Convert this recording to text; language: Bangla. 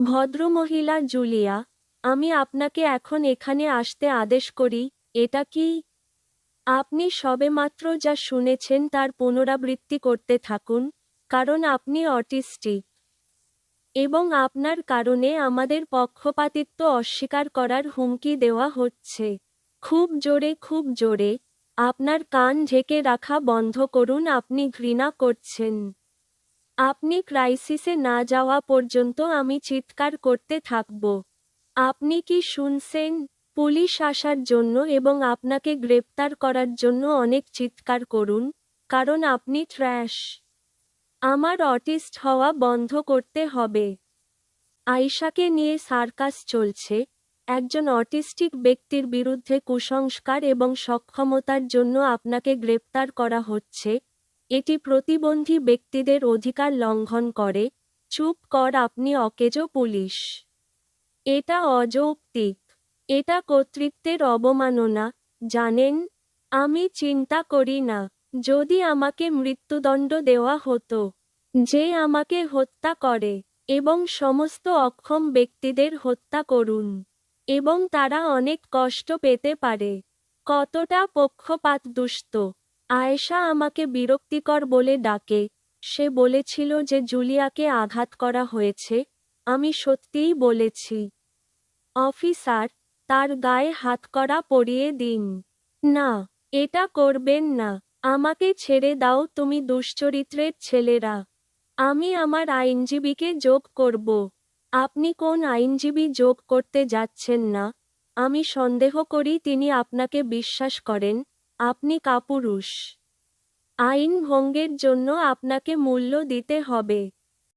ভদ্রমহিলা জুলিয়া, আমি আপনাকে এখন এখানে আসতে আদেশ করি, এটা কি? আপনি সবেমাত্র যা শুনেছেন তার পুনরাবৃত্তি করতে থাকুন, কারণ আপনি অটিস্টিক এবং আপনার কারণে আমাদের পক্ষপাতিত্ব অস্বীকার করার হুমকি দেওয়া হচ্ছে। খুব জোরে খুব জোরে, আপনার কান ঢেকে রাখা বন্ধ করুন, আপনি ঘৃণা করছেন। আপনি ক্রাইসিসে না যাওয়া পর্যন্ত আমি চিৎকার করতে থাকব। আপনি কি শুনছেন? পুলিশ আসার জন্য এবং আপনাকে গ্রেপ্তার করার জন্য অনেক চিৎকার করুন, কারণ আপনি ট্র্যাশ আমার অটিস্ট হওয়া বন্ধ করতে হবে। আয়শাকে নিয়ে সার্কাস চলছে। একজন অটিস্টিক ব্যক্তির বিরুদ্ধে কুসংস্কার এবং সক্ষমতার জন্য আপনাকে গ্রেপ্তার করা হচ্ছে। এটি প্রতিবন্ধী ব্যক্তিদের অধিকার লঙ্ঘন করে। চুপ কর আপনি অকেজো পুলিশ। এটা অযৌক্তিক। এটা কর্তৃত্বের অবমাননা। জানেন, আমি চিন্তা করি না। যদি আমাকে মৃত্যুদণ্ড দেওয়া হতো, যে আমাকে হত্যা করে এবং সমস্ত অক্ষম ব্যক্তিদের হত্যা করুন এবং তারা অনেক কষ্ট পেতে পারে। কতটা পক্ষপাত দুষ্ট আয়েশা আমাকে বিরক্তিকর বলে ডাকে। সে বলেছিল যে জুলিয়াকে আঘাত করা হয়েছে। আমি সত্যিই বলেছি। অফিসার, তার গায়ে হাতকড়া পরিয়ে দিন। না, এটা করবেন না। আমাকে ছেড়ে দাও তুমি দুশ্চরিত্রের ছেলেরা। আমি আমার আইনজীবীকে যোগ করব। আপনি কোন আইনজীবী যোগ করতে যাচ্ছেন না? আমি সন্দেহ করি তিনি আপনাকে বিশ্বাস করেন। আপনি কাপুরুষ। আইন ভঙ্গের জন্য আপনাকে মূল্য দিতে হবে।